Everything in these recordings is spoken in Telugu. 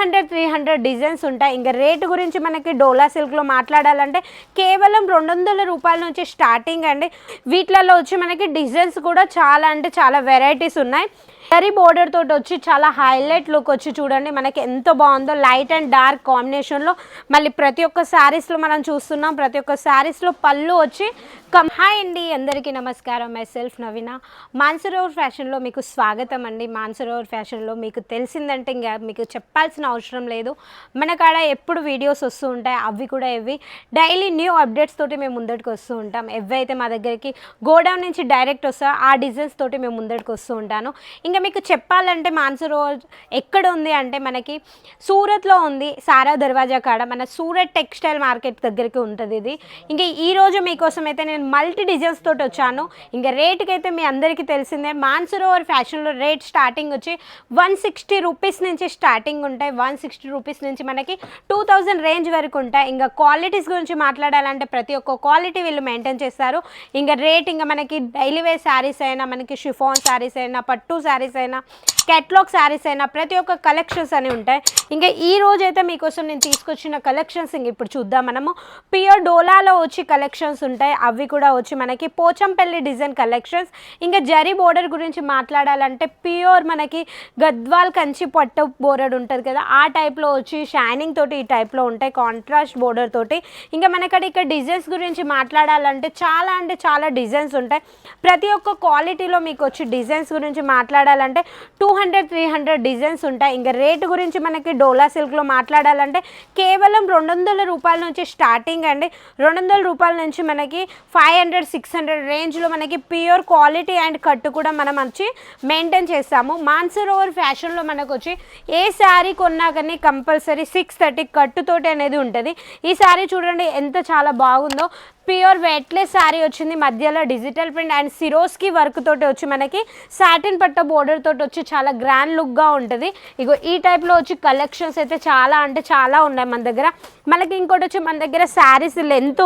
హండ్రెడ్ త్రీ హండ్రెడ్ డిజైన్స్ ఉంటాయి. ఇంకా రేటు గురించి మనకి డోలా సిల్క్లో మాట్లాడాలంటే కేవలం రెండు వందల రూపాయల నుంచి స్టార్టింగ్ అండి. వీటిలలో వచ్చి మనకి డిజైన్స్ కూడా చాలా అంటే చాలా వెరైటీస్ ఉన్నాయి. జరీ బోర్డర్ తోటి వచ్చి చాలా హైలైట్ లుక్ వచ్చి చూడండి. మనకి ఎంత బాగుందో లైట్ అండ్ డార్క్ కాంబినేషన్లో మళ్ళీ ప్రతి ఒక్క శారీస్లో మనం చూస్తున్నాం. ప్రతి ఒక్క శారీస్లో పళ్ళు వచ్చి కమ్ హాయ్ అండి అందరికీ నమస్కారం. మై సెల్ఫ్ నవీన మాన్సరోవర్ ఫ్యాషన్లో మీకు స్వాగతం అండి. మాన్సరోవర్ ఫ్యాషన్లో మీకు తెలిసిందంటే ఇంకా మీకు చెప్పాల్సిన అవసరం లేదు. మన కాడ ఎప్పుడు వీడియోస్ వస్తూ ఉంటాయి అవి కూడా ఇవి. డైలీ న్యూ అప్డేట్స్ తోటి మేము ముందటికి వస్తూ ఉంటాం. ఎవైతే మా దగ్గరికి గోడౌన్ నుంచి డైరెక్ట్ వస్తాయో ఆ డిజైన్స్ తోటి మేము ముందటికి వస్తూ ఉంటాను. ఇంకా మీకు చెప్పాలంటే మాన్సరోవర్ ఎక్కడ ఉంది అంటే మనకి సూరత్లో ఉంది సారా దర్వాజా కాడ. మన సూరత్ టెక్స్టైల్ మార్కెట్ దగ్గరికి ఉంటుంది ఇది. ఇంకా ఈ రోజు మీకోసం అయితే నేను మల్టీ డిజైన్స్ తోటి వచ్చాను. ఇంకా రేట్కి అయితే మీ అందరికీ తెలిసిందే. మాన్సరోవర్ ఫ్యాషన్లో రేట్ స్టార్టింగ్ వచ్చి వన్ సిక్స్టీ రూపీస్ నుంచి స్టార్టింగ్ ఉంటాయి. వన్ సిక్స్టీ రూపీస్ నుంచి మనకి టూ థౌజండ్ రేంజ్ వరకు ఉంటాయి. ఇంకా క్వాలిటీస్ గురించి మాట్లాడాలంటే ప్రతి ఒక్క క్వాలిటీ వీళ్ళు మెయింటైన్ చేస్తారు. ఇంకా రేట్ ఇంకా మనకి డైలీ వేర్ శారీస్ అయినా మనకి షిఫాన్ శారీస్ అయినా పట్టు శారీస్ అయినా కెట్లాగ్ శారీస్ అయినా ప్రతి ఒక్క కలెక్షన్స్ అని ఉంటాయి. ఇంకా ఈ రోజు అయితే మీకోసం నేను తీసుకొచ్చిన కలెక్షన్స్ ఇంక ఇప్పుడు చూద్దాం మనము. ప్యూర్ డోలాలో వచ్చి కలెక్షన్స్ ఉంటాయి. అవి కూడా వచ్చి మనకి పోచంపల్లి డిజైన్ కలెక్షన్స్ ఇంకా జరీ బోర్డర్ గురించి మాట్లాడాలంటే ప్యూర్ మనకి గద్వాల్ కంచి పట్టు బోర్డర్ ఉంటుంది కదా ఆ టైప్లో వచ్చి షైనింగ్ తోటి ఈ టైప్లో ఉంటాయి కాంట్రాస్ట్ బోర్డర్ తోటి. ఇంకా మనకడ ఇక్కడ డిజైన్స్ గురించి మాట్లాడాలంటే చాలా అంటే చాలా డిజైన్స్ ఉంటాయి. ప్రతి ఒక్క క్వాలిటీలో మీకు వచ్చి డిజైన్స్ గురించి మాట్లాడాలి. మాట్లాడాలంటే two hundred three hundred designs ఉంటాయి. ఇంకా రేటు గురించి మనకి డోలా సిల్క్లో మాట్లాడాలంటే కేవలం రెండు వందల రూపాయల నుంచి స్టార్టింగ్ అండి. రెండు వందల రూపాయల నుంచి మనకి ఫైవ్ హండ్రెడ్ సిక్స్ హండ్రెడ్ రేంజ్లో మనకి ప్యూర్ క్వాలిటీ అండ్ కట్టు కూడా మనం వచ్చి మెయింటైన్ చేస్తాము. మాన్సరోవర్ ఫ్యాషన్లో మనకు వచ్చి ఏ శారీ కొన్నా కానీ కంపల్సరీ సిక్స్ థర్టీ కట్టుతోటి అనేది ఉంటుంది. ఈ శారీ చూడండి ఎంత చాలా బాగుందో. ప్యూర్ వెయిట్లెస్ శారీ వచ్చింది. మధ్యలో digital print and Swarovski work తోటి వచ్చి మనకి సాటిన్ పట్ట బోర్డర్ తోటి వచ్చి చాలా గ్రాండ్ లుక్గా ఉంటుంది. ఇగో ఈ టైప్లో వచ్చి కలెక్షన్స్ అయితే చాలా అంటే చాలా ఉన్నాయి మన దగ్గర. మనకి ఇంకోటి వచ్చి మన దగ్గర శారీస్ లెంత్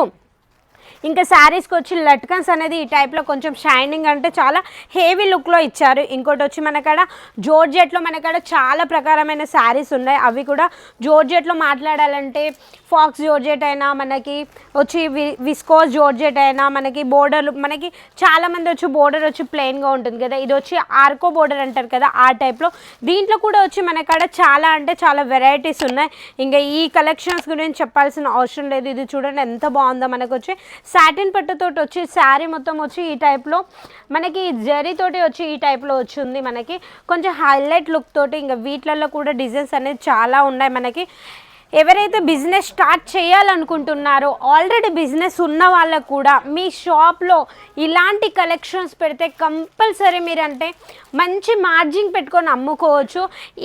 ఇంకా శారీస్కి వచ్చి లట్కన్స్ అనేది ఈ టైప్లో కొంచెం షైనింగ్ అంటే చాలా హెవీ లుక్లో ఇచ్చారు. ఇంకోటి వచ్చి మనకాడ జోర్జెట్లో మనకాడ చాలా ప్రకారమైన శారీస్ ఉన్నాయి. అవి కూడా జోర్జెట్లో మాట్లాడాలంటే ఫాక్స్ జోర్జెట్ అయినా మనకి వచ్చి వి విస్కోస్ జోర్జెట్ అయినా మనకి బోర్డర్ మనకి చాలామంది వచ్చి బోర్డర్ వచ్చి ప్లెయిన్గా ఉంటుంది కదా. ఇది వచ్చి ఆర్కో బోర్డర్ అంటారు కదా ఆ టైప్లో దీంట్లో కూడా వచ్చి మనకాడ చాలా అంటే చాలా వెరైటీస్ ఉన్నాయి. ఇంకా ఈ కలెక్షన్స్ గురించి చెప్పాల్సిన అవసరం లేదు. ఇది చూడండి ఎంత బాగుందో మనకు వచ్చి సాటిన్ పట్టుతోటి వచ్చి శారీ మొత్తం వచ్చి ఈ టైప్లో మనకి జరీతోటి వచ్చి ఈ టైప్లో వచ్చింది మనకి. కొంచెం హైలైట్ లుక్ తోటి ఇంకా వీటిలలో కూడా డిజైన్స్ అనేది చాలా ఉన్నాయి మనకి. ఎవరైతే బిజినెస్ స్టార్ట్ చేయాలనుకుంటున్నారో ఆల్రెడీ బిజినెస్ ఉన్న వాళ్ళకు కూడా మీ షాప్లో ఇలాంటి కలెక్షన్స్ పెడితే కంపల్సరీ మీరంటే మంచి మార్జిన్ పెట్టుకొని అమ్ముకోవచ్చు.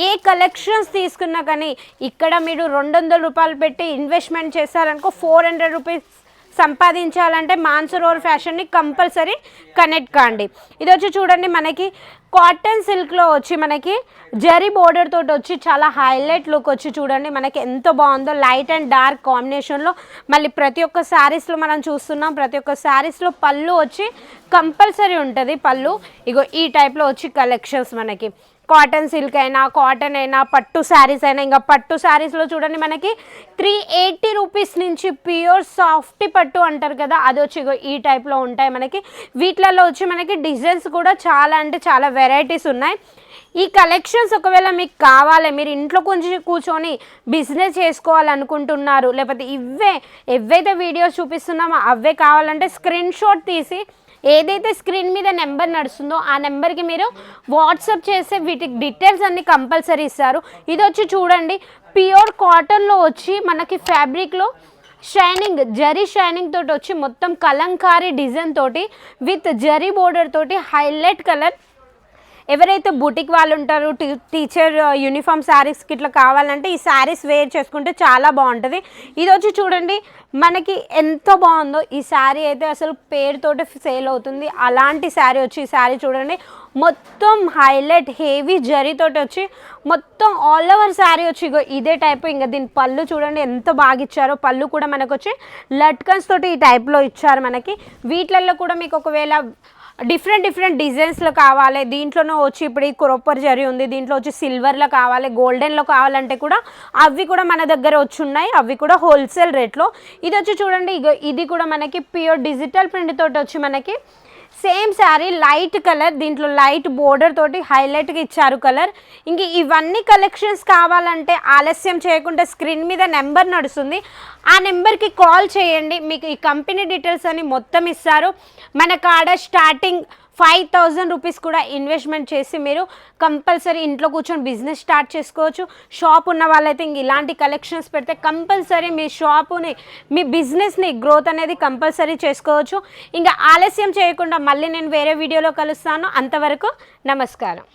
ఏ కలెక్షన్స్ తీసుకున్నా కానీ ఇక్కడ మీరు రెండు వందల రూపాయలు పెట్టి ఇన్వెస్ట్మెంట్ చేశారనుకో ఫోర్ హండ్రెడ్ రూపీస్ సంపాదించాలంటే మాన్సరోవర్ ఫ్యాషన్ని కంపల్సరీ కనెక్ట్ కాండి. ఇది వచ్చి చూడండి మనకి కాటన్ సిల్క్లో వచ్చి మనకి జరీ బోర్డర్ తోటి వచ్చి చాలా హైలైట్ లుక్ వచ్చి చూడండి మనకి ఎంత బాగుందో లైట్ అండ్ డార్క్ కాంబినేషన్లో. మళ్ళీ ప్రతి ఒక్క శారీస్లో మనం చూస్తున్నాం ప్రతి ఒక్క శారీస్లో పళ్ళు వచ్చి కంపల్సరీ ఉంటుంది పళ్ళు. ఇగో ఈ టైప్లో వచ్చి కలెక్షన్స్ మనకి. కాటన్ సిల్క్ అయినా కాటన్ అయినా పట్టు శారీస్ అయినా ఇంకా పట్టు శారీస్లో చూడండి మనకి త్రీ ఎయిటీ రూపీస్ నుంచి ప్యూర్ సాఫ్ట్ పట్టు అంటారు కదా అది వచ్చి ఇగో ఈ టైప్లో ఉంటాయి మనకి. వీటిలలో వచ్చి మనకి డిజైన్స్ కూడా చాలా అంటే చాలా వెరైటీస్ ఉన్నాయి. ఈ కలెక్షన్స్ ఒకవేళ మీకు కావాలి మీరు ఇంట్లో కొంచెం కూర్చొని బిజినెస్ చేసుకోవాలనుకుంటున్నారు లేకపోతే ఇవే ఎవైతే వీడియోస్ చూపిస్తున్నామో అవే కావాలంటే స్క్రీన్ షాట్ తీసి ఏదైతే స్క్రీన్ మీద నెంబర్ నడుస్తుందో ఆ నెంబర్కి మీరు వాట్సాప్ చేస్తే వీటికి డీటెయిల్స్ అన్ని కంపల్సరీ ఇస్తారు. ఇది వచ్చి చూడండి ప్యూర్ కాటన్లో వచ్చి మనకి ఫ్యాబ్రిక్లో షైనింగ్ జరీ షైనింగ్ తోటి వచ్చి మొత్తం కలంకారీ డిజైన్ తోటి విత్ జరీ బోర్డర్ తోటి హైలైట్ కలర్ ఎవరైతే బుటిక్ వాళ్ళు ఉంటారో టీ టీచర్ యూనిఫామ్ శారీస్కి ఇట్లా కావాలంటే ఈ శారీస్ వేర్ చేసుకుంటే చాలా బాగుంటుంది. ఇది వచ్చి చూడండి మనకి ఎంత బాగుందో ఈ శారీ అయితే అసలు పేరుతోటి సేల్ అవుతుంది. అలాంటి శారీ వచ్చి ఈ శారీ చూడండి మొత్తం హైలైట్ హెవీ జరీతోటి వచ్చి మొత్తం ఆల్ ఓవర్ శారీ వచ్చి ఇగో ఇదే టైప్ ఇంకా దీని పళ్ళు చూడండి ఎంత బాగా ఇచ్చారో పళ్ళు కూడా మనకు వచ్చి లట్కన్స్ తోటి ఈ టైప్లో ఇచ్చారు మనకి. వీటిలలో కూడా మీకు ఒకవేళ డిఫరెంట్ డిఫరెంట్ డిజైన్స్లో కావాలి. దీంట్లోనూ వచ్చి ఇప్పుడు ఈ క్రోపర్ జరీ ఉంది. దీంట్లో వచ్చి సిల్వర్లో కావాలి గోల్డెన్లో కావాలంటే కూడా అవి కూడా మన దగ్గర వచ్చి ఉన్నాయి. అవి కూడా హోల్సేల్ రేట్లో ఇది వచ్చి చూడండి ఇది కూడా మనకి ప్యూర్ డిజిటల్ ప్రింట్ తోటి వచ్చి మనకి సేమ్ శారీ లైట్ కలర్ దీంట్లో లైట్ బోర్డర్ తోటి హైలైట్గా ఇచ్చారు కలర్ ఇంక ఇవన్నీ కలెక్షన్స్ కావాలంటే ఆలస్యం చేయకుండా స్క్రీన్ మీద నెంబర్ నడుస్తుంది. ఆ నెంబర్కి కాల్ చేయండి. మీకు ఈ కంపెనీ డీటెయిల్స్ అని మొత్తం ఇస్తారు. మన కాడ స్టార్టింగ్ ఫైవ్ థౌజండ్ రూపీస్ కూడా ఇన్వెస్ట్మెంట్ చేసి మీరు కంపల్సరీ ఇంట్లో కూర్చొని బిజినెస్ స్టార్ట్ చేసుకోవచ్చు. షాప్ ఉన్న వాళ్ళైతే ఇంక ఇలాంటి కలెక్షన్స్ పెడితే కంపల్సరీ మీ షాపుని మీ బిజినెస్ని గ్రోత్ అనేది కంపల్సరీ చేసుకోవచ్చు. ఇంకా ఆలస్యం చేయకుండా మళ్ళీ నేను వేరే వీడియోలో కలుస్తాను. అంతవరకు నమస్కారం.